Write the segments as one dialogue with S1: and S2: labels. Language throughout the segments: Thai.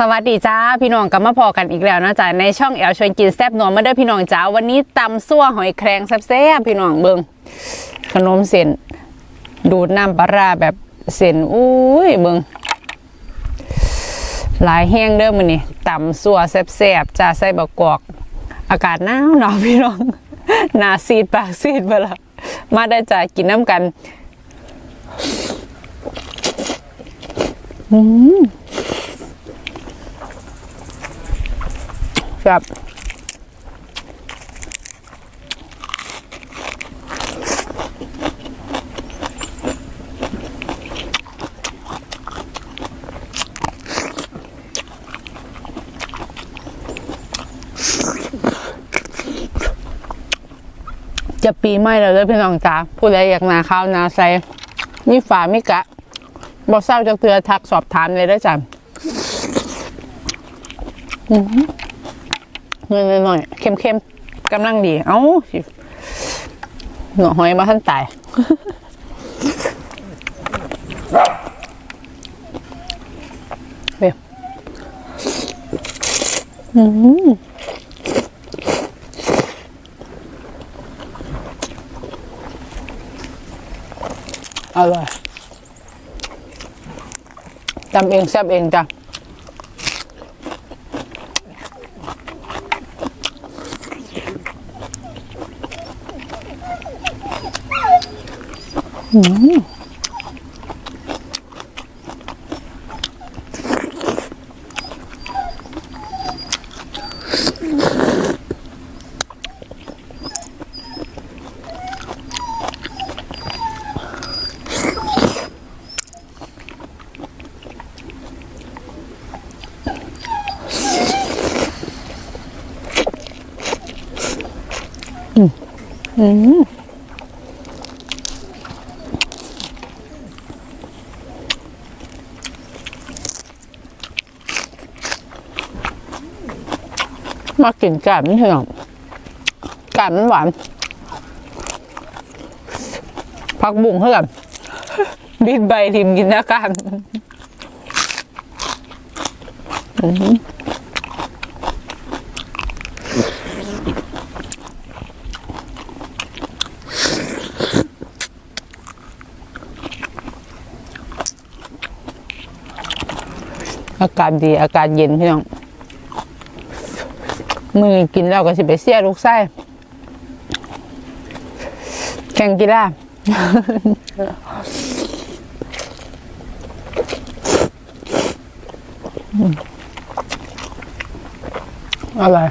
S1: สวัสดีจ้าพี่น้องกลับมาพอกันอีกแล้วนะจ๊ะในช่องแอลชวนกินแซ่บนัวมาเด้อพี่น้องจ้าวันนี้ตำซั่วหอยแครงแซ่บๆพี่น้องเบิงขนมเส้นดูดน้ำปลาราแบบเส้นอุ้ยเบิงหลายแห้งเด้อมื้อนี้ตำซั่วแซ่บๆจ้าใส่บะกอก อากาศหนาวหนาวพี่น้องหน้าซีดปากซีดไปละมาได้จ้ากินน้ำกันค รับจะปีใหม่แล้วเลยพี่น้องจ๋าผู้ใดอยากนาข้าวนาใสมีฝามีกะบอกเศร้าจะเตือทักสอบถามเลยได้จ้ะ เงินหน่อยๆเข้มๆกำลังดี เอ้าหน่อหอยมาท่านตายเดี๋ยอืมอร่อยทำเองแซ่บเองจ้ะ 嗯。Mm. มากินกาบนี่เถอะกาบมันหวานผักบุ้งเท่ากับบิดใบทิมกินนะกันอื้อหืออากาศดีอากาศเย็นพี่น้อง มือนี้กินแล้วก็สิไปเสียลูกไส้แข่งกีฬาอะไรอย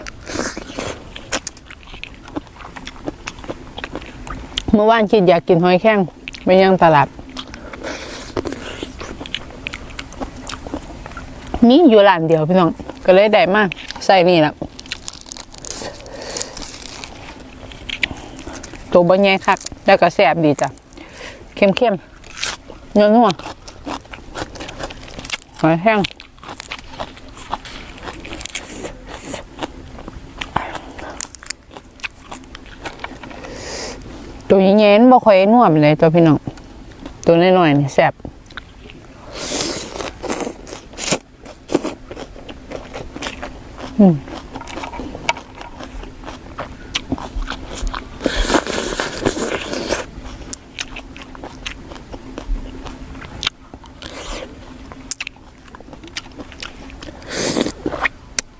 S1: เมื่อวานคิดอยากกินหอยแข้งไปยังตลาด มีอยู่ร้านเดียวพี่น้อง ก็เลยได้มากใส่นี่แหละ ตัวบะแง่คัก แล้วก็แซ่บดีจ้ะ เข้มเข้มๆนัวนัวๆหอยแห้งตัวใหญ่ๆบ่ค่อยนัวปานใดตัวพี่น้อง ตัวน้อยๆนี่แซ่บ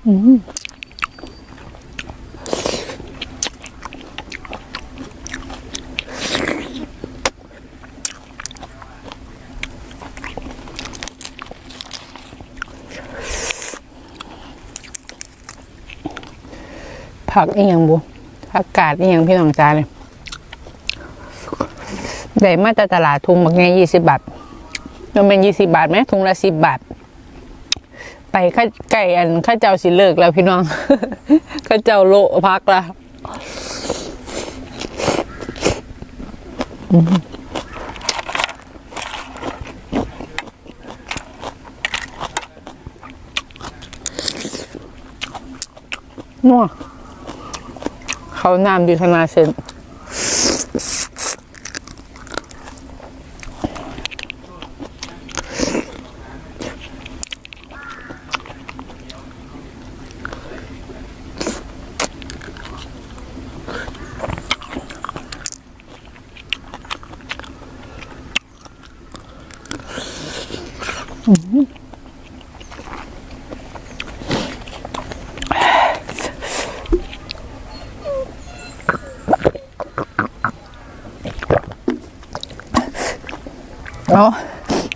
S1: ผักอีหยังบุผักกาดอีหยังพี่น้องจ้าเลยได้มาจากตลาดทุงบักไงยี่สิบบาทมันเป็นยี่สิบบาทไหมทุงละสิบบาท ไปข้าไก่อันข้าเจ้าสิเลิกแล้วพี่น้องข้าเจ้าโลพักละนัวเขาน้ำดีขนาเส้น เอา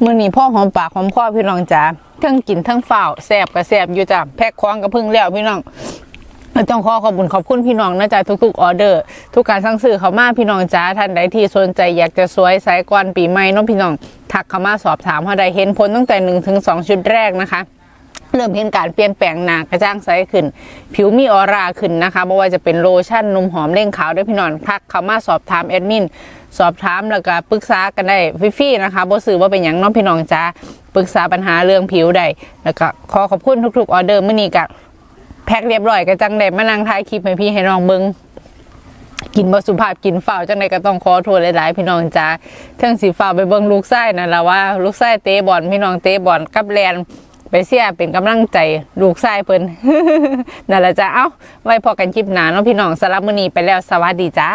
S1: มื่อนี้พ่อหอมปากหอมคอพี่น้องจ๋าทั้งกินทั้งฝ้าวแสบกับแสบอยู่จ้ะแพ็คของกับพึ่งแล้วพี่น้อง ต้องขอขอบคุณขอบคุณพี่น้องนะจ๊ะทุกๆออเดอร์ ทุกการสั่งซื้อเขามาพี่น้องจ๋าท่านใดที่สนใจอยากจะสวยใสก่อนปีใหม่น้องพี่น้องทักเข้ามาสอบถามเขาได้เห็นผลตั้งแต่หนึ่งถึงสองชุดแรกนะคะเริ่มเห็นการเปลี่ยนแปลงหนากระจ่างใสขึ้น ผิวมีออร่าขึ้นนะคะไม่ว่าจะเป็นโลชั่นนมหอมเร่งขาวด้วยพี่น้องทักเข้ามาสอบถามแอดมิน สอบถามแล้วก็ปรึกษากันได้ฟรีๆนะคะบ่ซื้อว่าเป็นอย่างน้องพี่น้องจ้าปรึกษาปัญหาเรื่องผิวได้แล้วก็ขอขอบคุณทุกๆออเดอร์เมื้อนี้ก็แพ็คเรียบร้อยก็จังได้มานั่งท้ายคลิปให้พี่ให้น้องเบิงกินบสุภาพกินฝ่าวจังไดก็ต้องขอโทษหลายๆพี่น้องจ้าเทิงสีฝ่าวไปเบิ่งลูกไส้นั่นละว่า ลูกไส้เตะบอลพี่น้องเตะบอลกับแลนไปเสียเป็นกำลังใจลูกไส้เพิ่นนั่นแหละจ้าเอ้าไว้พอกันคลิปหนาเนาะพี่น้องสลับมือนีไปแล้วสวัสดีจ้า